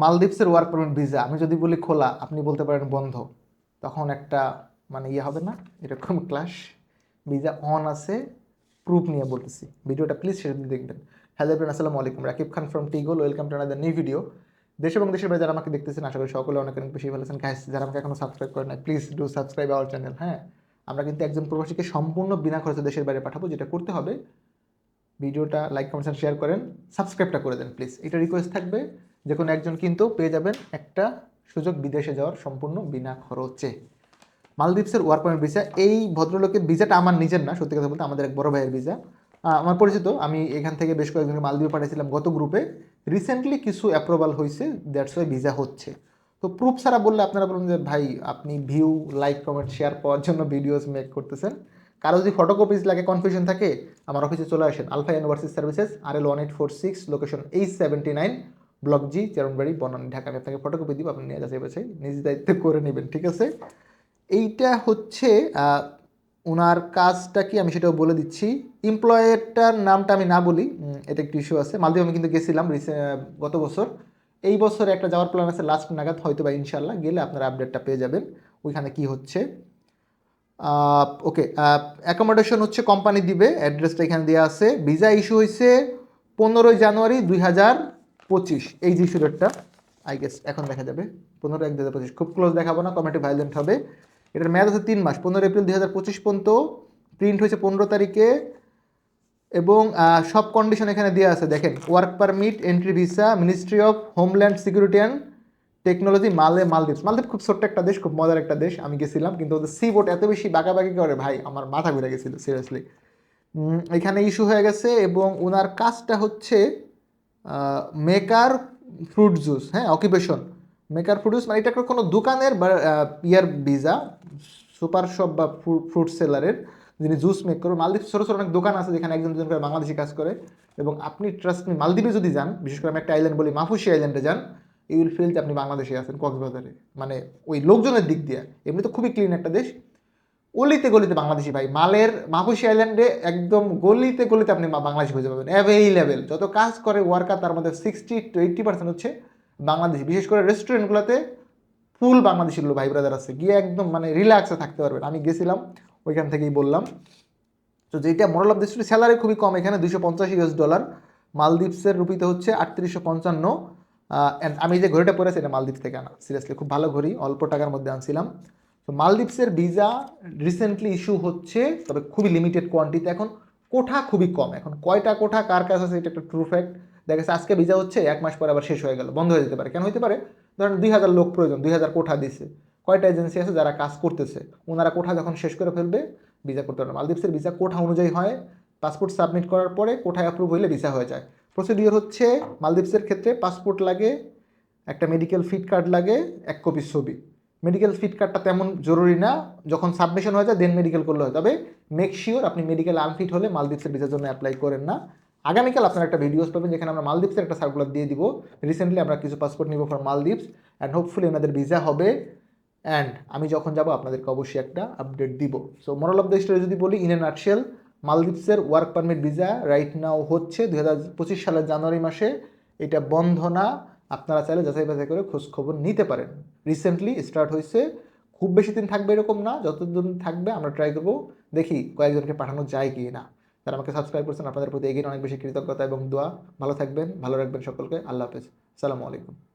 মালদ্বীপসের work permit visa, আমি যদি বলি খোলা, আপনি বলতে পারেন বন্ধ, তখন একটা মানে ইয়ে হবে না? এরকম ক্লাস ভিসা অন আছে প্রুফ নিয়ে বলতেছি। ভিডিওটা প্লিজ দিয়ে দেখবেন। হ্যালো এভরিওয়ান আসসালামু আলাইকুম। Rakib Khan from টিগোল welcome to another new video দেশ এবং দেশের বাইরে যারা আমাকে দেখতেছেন, আশা করি সকলে অনেক অনেক বেশি ভালো আছেন। গাইস যারা আমাকে এখনও সাবস্ক্রাইব করেন না please do subscribe our channel হ্যাঁ? আমরা কিন্তু একজন প্রবাসীকে সম্পূর্ণ বিনা খরচে দেশের বাইরে পাঠাবো, যেটা করতে হবে। ভিডিওটা লাইক কমেন্ট শেয়ার করেন সাবস্ক্রাইবটা করে দেন প্লিজ এটা রিকোয়েস্ট থাকবে। যে কোনো একজন কিন্তু পেয়ে যাবেন একটা সুযোগ বিদেশে যাওয়ার সম্পূর্ণ বিনা খরচে। মালদ্বীপসের ওয়ার্ক পারমিট ভিসা, এই ভদ্রলোকের ভিসাটা আমার নিজের না, সত্যি কথা বলতে আমাদের এক বড় ভাইয়ের ভিসা। আমার পরিচিত, আমি এখান থেকে বেশ কয়েকজনকে মালদ্বীপে পাঠিয়েছিলাম গত গ্রুপে। রিসেন্টলি কিছু অ্যাপ্রুভাল হয়েছে দ্যাটস ওয়াই ভিসা হচ্ছে। তো প্রুফ ছাড়া বললে আপনারা বলুন যে, ভাই, আপনি ভিউ লাইক কমেন্ট শেয়ার পাওয়ার জন্য ভিডিওস মেক করতেছেন। কারও যদি ফটোকপিজ লাগে কনফিউশন থাকে, আমার অফিসে চলে আসেন। Alpha University Services R L one eight four six location eight seventy nine block G Chairmanbari Banani, Dhaka আমি আপনাকে ফটোকপি দিব, আপনি নিয়ে যাচাই বাছাই নিজ দায়িত্বে করে নেবেন, ঠিক আছে? এইটা হচ্ছে ওনার কাজটা কি? আমি সেটাও বলে দিচ্ছি। এমপ্লয়েরটার নামটা আমি না বলি এটা একটু ইস্যু আছে। মালদ্বীপ আমি কিন্তু গেছিলাম গত বছর। এই বছর একটা যাওয়ার প্ল্যান আছে লাস্ট নাগাদ হয়তো বা ইনশাল্লাহ গেলে আপনারা আপডেটটা পেয়ে যাবেন। ওইখানে কি হচ্ছে? ওকে অ্যাকোমোডেশন হচ্ছে কোম্পানি দিবে অ্যাড্রেসটা এখানে দেওয়া আছে। ভিসা ইস্যু হয়েছে পনেরোই জানুয়ারি দুই হাজার পঁচিশ, এই যে ইস্যুটা আই গেস এখন দেখা যাবে। পনেরো এক দু হাজার পঁচিশ। খুব ক্লোজ দেখাবো না কমেন্টে ভাইলেন্ট হবে। এটার মেয়াদ হচ্ছে তিন মাস, পনেরো এপ্রিল দুই হাজার পঁচিশ পর্যন্ত। প্রিন্ট হয়েছে পনেরো তারিখে। এবং সব কন্ডিশন এখানে দেওয়া আছে, দেখেন। Work permit entry visa ministry of homeland security and technology Male Maldives Maldives খুব ছোট্ট একটা দেশ, খুব মজার একটা দেশ, আমি গেছিলাম। কিন্তু ওদের সি বোট এত বেশি বাঁকাবাকি করে, ভাই, আমার মাথা ঘুরে গেছিল সিরিয়াসলি এখানে ইস্যু হয়ে গেছে এবং ওনার কাজটা হচ্ছে মেকার ফ্রুট জুস হ্যাঁ অকুপেশন। মেকার ফ্রুট জুস মানে এটা একটা কোনো দোকানের বা ইয়ার ভিসা সুপার শপ বা ফ্রুট সেলারের যিনি জুস মেক করবেন মালদ্বীপ ছোটো ছোটো অনেক দোকান আছে যেখানে একজন দুজন করে বাংলাদেশি কাজ করে এবং আপনি ট্রাস্ট মি মালদ্বীপে যদি যান, বিশেষ করে আমি একটা আইল্যান্ড বলি, মাফুসি আইল্যান্ডে যান ইউ উইল ফিল যে আপনি বাংলাদেশে আছেন, কক্সবাজারে। মানে ওই লোকজনের দিক দিয়ে। এমনি তো খুবই ক্লিন একটা দেশ। অলিতে গলিতে বাংলাদেশি ভাই, মালের মাহফুসি আইল্যান্ডে একদম গলিতে গলিতে আপনি বাংলাদেশি খুঁজে পাবেন অ্যাভেইলেবেল যত কাজ করে ওয়ার্কার তার মধ্যে সিক্সটি টু এইট্টি পার্সেন্ট হচ্ছে বাংলাদেশি। বিশেষ করে রেস্টুরেন্টগুলোতে ফুল বাংলাদেশি লোক, ভাই ব্রাদার আছে। গিয়ে একদম মানে রিল্যাক্সে থাকতে পারবেন। আমি গেছিলাম, ওইখান থেকেই বললাম। তো যেটা মোরাল অফ দিস স্যালারি খুবই কম। এখানে দুশো পঞ্চাশ ইউএস ডলার মালদ্বীপসের রুপিতে হচ্ছে আটত্রিশশো পঞ্চান্ন। অ্যান্ড আমি যে ঘড়িটা পরেছি এটা মালদ্বীপ থেকে আনা। সিরিয়াসলি খুব ভালো ঘড়ি। অল্প টাকার মধ্যে আনছিলাম। তো মালদ্বীপসের ভিসা রিসেন্টলি ইস্যু হচ্ছে, তবে খুবই লিমিটেড কোয়ান্টিটি এখন কোঠা খুবই কম। এখন কয়টা কোঠা, কার কাছে আছে, এটা একটা ট্রু ফ্যাক্ট দেখা যাচ্ছে আজকে ভিসা হচ্ছে, এক মাস পরে আবার শেষ হয়ে গেল, বন্ধ হয়ে যেতে পারে। কেন হতে পারে? ধরেন দুই হাজার লোক প্রয়োজন, দুই হাজার কোঠা দিছে। কয়টা এজেন্সি আছে যারা কাজ করতেছে? ওনারা কোঠা যখন শেষ করে ফেলবে ভিসা করতে পারবে মালদ্বীপসের ভিসা কোঠা অনুযায়ী হয় পাসপোর্ট সাবমিট করার পরে কোঠায় অ্যাপ্রুভ হইলে ভিসা হয়ে যায়। প্রসিডিওর হচ্ছে মালদ্বীপসের ক্ষেত্রে পাসপোর্ট লাগে, একটা মেডিকেল ফিট কার্ড লাগে, এক কপি ছবি। মেডিকেল ফিট কার্ডটা তেমন জরুরি না। যখন সাবমিশন হয়ে যায় দেন মেডিকেল করলে হয়। তবে মেক শিওর আপনি মেডিকেল আনফিট হলে মালদ্বীপসের ভিসার জন্য অ্যাপ্লাই করেন না। আগামীকাল আপনার একটা ভিডিওস পাবেন যেখানে আমরা মালদ্বীপসের একটা সার্কুলার দিয়ে দিব। রিসেন্টলি আমরা কিছু পাসপোর্ট নিব ফর মালদ্বীপস অ্যান্ড হোপফুলি এনাদের ভিসা হবে। অ্যান্ড আমি যখন যাব, আপনাদেরকে অবশ্যই একটা আপডেট দিব। So moral of the story যদি বলি in a nutshell মালদ্বীপসের work permit visa right now হচ্ছে দু হাজার পঁচিশ সালের জানুয়ারি মাসে। এটা বন্ধ না। আপনারা চাইলে যাচাই বাছাই করে খোঁজ খবর নিতে পারেন। রিসেন্টলি স্টার্ট হয়েছে, খুব বেশি দিন থাকবে এরকম না, যতদিন থাকবে আমরা ট্রাই করব, দেখি কয়েকজনকে পাঠানো যায় কি না। তারা আমাকে সাবস্ক্রাইব করছেন, আপনাদের প্রতি এগিয়ে অনেক বেশি কৃতজ্ঞতা এবং দোয়া। ভালো থাকবেন, ভালো রাখবেন সকলকে, আল্লাহ হাফেজ। সালামু আলাইকুম।